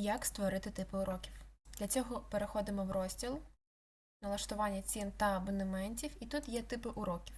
Як створити типи уроків? Для цього переходимо в розділ налаштування цін та абонементів, і тут є типи уроків.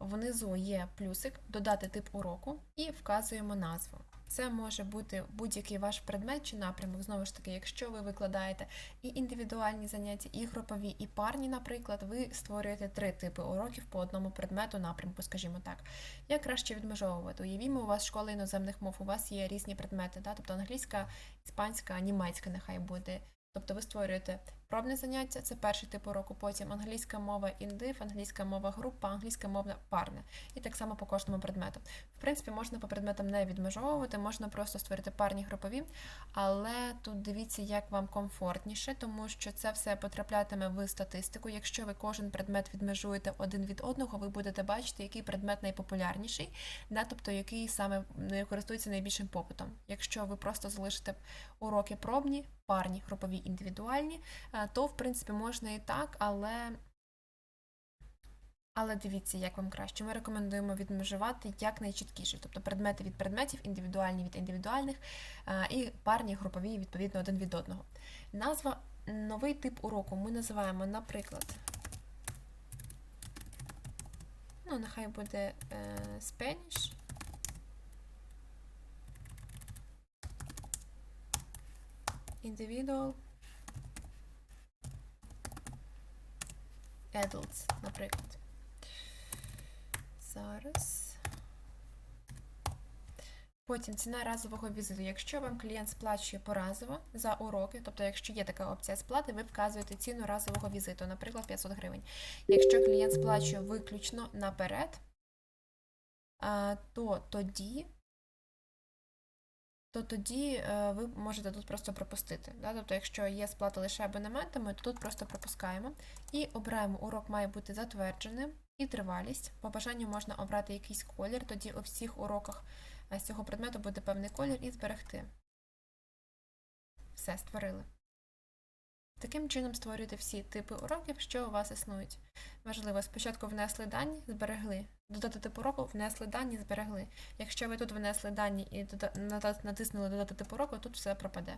Внизу є плюсик додати тип уроку і вказуємо назву. Це може бути будь-який ваш предмет чи напрямок. Знову ж таки, якщо ви викладаєте і індивідуальні заняття, і групові, і парні, наприклад, ви створюєте три типи уроків по одному предмету напрямку, скажімо так. Як краще відмежовувати? Уявімо, у вас школа іноземних мов, у вас є різні предмети, да? тобто англійська, іспанська, німецька нехай буде. Тобто ви створюєте пробне заняття, це перший тип уроку, потім англійська мова індив, англійська мова група, англійська мова парне. І так само по кожному предмету. В принципі, можна по предметам не відмежовувати, можна просто створити парні групові, але тут дивіться, як вам комфортніше, тому що це все потраплятиме в статистику. Якщо ви кожен предмет відмежуєте один від одного, ви будете бачити, який предмет найпопулярніший, да, тобто який саме е, користується найбільшим попитом. Якщо ви просто залишите уроки пробні, парні, групові, індивідуальні, е, то в принципі можна і так, але. Але дивіться, як вам краще. Ми рекомендуємо відмежувати якнайчіткіше, тобто предмети від предметів, індивідуальні від індивідуальних, е, і парні, групові, відповідно, один від одного. Назва новий тип уроку ми називаємо, наприклад, ну, нехай буде е, Spanish. Individual Adults, наприклад. Зараз. Потім ціна разового візиту. Якщо вам клієнт сплачує поразово за уроки, тобто, якщо є така опція сплати, ви вказуєте ціну разового візиту, наприклад, 500 гривень. Якщо клієнт сплачує виключно наперед, то тоді то тоді е, ви можете тут просто пропустити. Да? Тобто, якщо є сплата лише абонементами, то тут просто пропускаємо і обираємо урок має бути затвердженим і тривалість. По бажанню можна обрати якийсь колір, тоді у всіх уроках е, з цього предмету буде певний колір і зберегти. Все, створили. Таким чином створюєте всі типи уроків, що у вас існують. Важливо, спочатку внесли дані, зберегли. Додати тип уроку, внесли дані, зберегли. Якщо ви тут внесли дані і натиснули додати тип уроку, тут все пропаде.